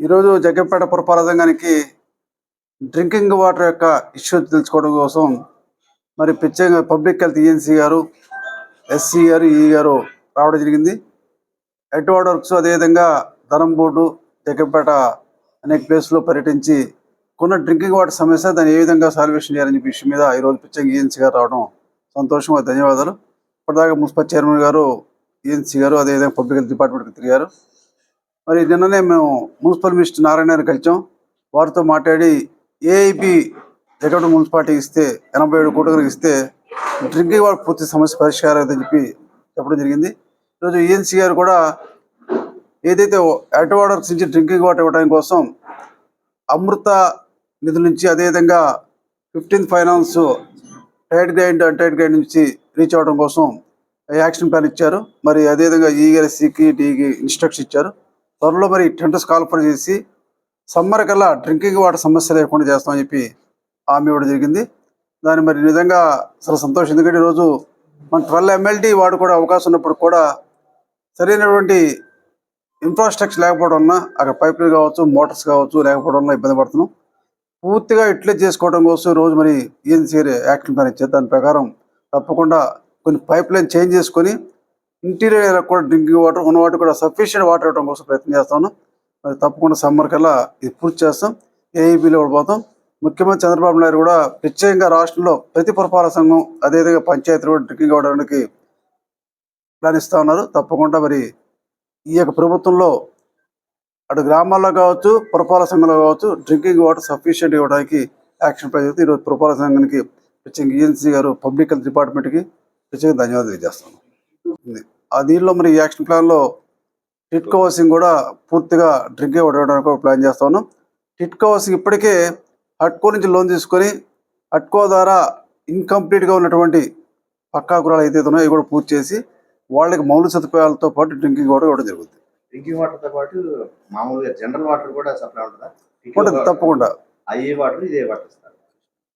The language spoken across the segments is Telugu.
ఈరోజు జగ్గంపేట పురపాలక సంఘానికి డ్రింకింగ్ వాటర్ యొక్క ఇష్యూ తెలుసుకోవడం కోసం మరి ప్రత్యేకంగా పబ్లిక్ హెల్త్ ఈఎన్సీ గారు ఎస్సీ గారు ఈ గారు రావడం జరిగింది. హెడ్ వార్డ్ వర్క్స్ అదేవిధంగా ధనం బోర్డు జగ్గంపేట అనేక ప్లేస్లో పర్యటించి కొన్న డ్రింకింగ్ వాటర్ సమస్య దాన్ని ఏ విధంగా సాల్వేషన్ చేయాలని చెప్పి విషయం మీద ఈరోజు ప్రత్యేక ఈఎన్సీ గారు రావడం సంతోషం ధన్యవాదాలు. ఇప్పటిదాకా మున్సిపల్ చైర్మన్ గారు ఏఎన్సీ గారు అదేవిధంగా పబ్లిక్ హెల్త్ డిపార్ట్మెంట్కి తిరిగారు. మరి నిన్ననే మేము మున్సిపల్ మినిస్టర్ నారాయణ గారిని కలిసాం. వారితో మాట్లాడి ఏఐపి జగన్ మున్సిపాలిటీ ఇస్తే ఎనభై ఏడు కోట్లకు ఇస్తే డ్రింకింగ్ వాటర్ పూర్తి సమస్య పరిష్కారం అవుతుందని చెప్పి చెప్పడం జరిగింది. ఈరోజు ఈఎన్సీ గారు కూడా ఏదైతే ఎట్ వాటర్స్ నుంచి డ్రింకింగ్ వాటర్ ఇవ్వడానికి కోసం అమృత నిధుల నుంచి అదేవిధంగా fifteenth finance tied grant tied grant నుంచి రీచ్ అవ్వడం కోసం యాక్షన్ ప్లాన్ ఇచ్చారు. మరి అదేవిధంగా ఈఎస్సికి డీకి ఇన్స్ట్రక్షన్ ఇచ్చారు. త్వరలో మరి టెంటర్స్ కాల్ఫర్ చేసి సమ్మర్ కల్లా డ్రింకింగ్ వాటర్ సమస్య లేకుండా చేస్తామని చెప్పి హామీ ఇవ్వడం జరిగింది. దాన్ని మరి నిజంగా చాలా సంతోషం. ఎందుకంటే ఈరోజు మన ట్వెల్వ్ ఎమ్మెల్టీ వాడు కూడా అవకాశం ఉన్నప్పుడు కూడా సరైనటువంటి ఇన్ఫ్రాస్ట్రక్చర్ లేకపోవడం వలన అక్కడ పైపులు కావచ్చు మోటార్స్ కావచ్చు లేకపోవడం వల్ల ఇబ్బంది పడుతున్నాం. పూర్తిగా ఇట్లే చేసుకోవడం కోసం రోజు మరి ఈఎన్సీ యాక్షన్ ప్లాన్ ఇచ్చారు దాని ప్రకారం తప్పకుండా కొన్ని పైప్ లైన్ చేంజ్ చేసుకొని ఇంటీరియర్ కూడా డ్రింకింగ్ వాటర్ ఉన్న వాటర్ కూడా సఫిషియెంట్ వాటర్ ఇవ్వడం కోసం ప్రయత్నం చేస్తాను. మరి తప్పకుండా సమ్మర్ కల్లా ఇది పూర్తి చేస్తాం. ఏఈబీలో పోతాం. ముఖ్యమంత్రి చంద్రబాబు నాయుడు కూడా ప్రత్యేకంగా రాష్ట్రంలో ప్రతి పురపాలక సంఘం అదేవిధంగా పంచాయతీలు కూడా డ్రింకింగ్ వాటర్కి ప్లాన్ ఇస్తా ఉన్నారు. తప్పకుండా మరి ఈ యొక్క ప్రభుత్వంలో అటు గ్రామాల్లో కావచ్చు పురపాలక సంఘంలో కావచ్చు డ్రింకింగ్ వాటర్ సఫిషియెంట్ ఇవ్వడానికి యాక్షన్ ప్లాన్ చేస్తే ఈరోజు పురపాలక సంఘానికి ప్రత్యేక ఏజెన్సీ గారు పబ్లిక్ హెల్త్ డిపార్ట్మెంట్కి ప్రత్యేకంగా ధన్యవాదాలు తెలియజేస్తాను ఉంది. ఆ దీనిలో మరి యాక్షన్ ప్లాన్లో టిట్కో హౌసింగ్ కూడా పూర్తిగా వాటర్ ఇవ్వడానికి కూడా ప్లాన్ చేస్తా ఉన్నాం. టిట్కో హౌసింగ్ ఇప్పటికే హట్కో నుంచి లోన్ తీసుకొని హట్కో ద్వారా ఇన్కంప్లీట్గా ఉన్నటువంటి పక్కా గృహాలు అయితే ఉన్నాయో అవి కూడా పూర్తి చేసి వాళ్ళకి మౌలిక సదుపాయాలతో పాటు డ్రింకింగ్ వాటర్ ఇవ్వడం జరుగుతుంది. డ్రింకింగ్ వాటర్తో పాటు మామూలుగా జనరల్ వాటర్ కూడా సప్లై ఉంటుందా? ఉంటుంది తప్పకుండా. అయ్యే వాటర్ ఇదే వాటర్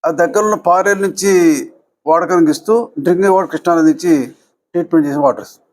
ఆ దగ్గర ఉన్న పారేరు నుంచి వాడకానికి ఇస్తూ డ్రింకింగ్ వాటర్ కృష్ణా నది నుంచి ట్రీట్మెంట్ చేసిన వాటర్ ఇస్తాం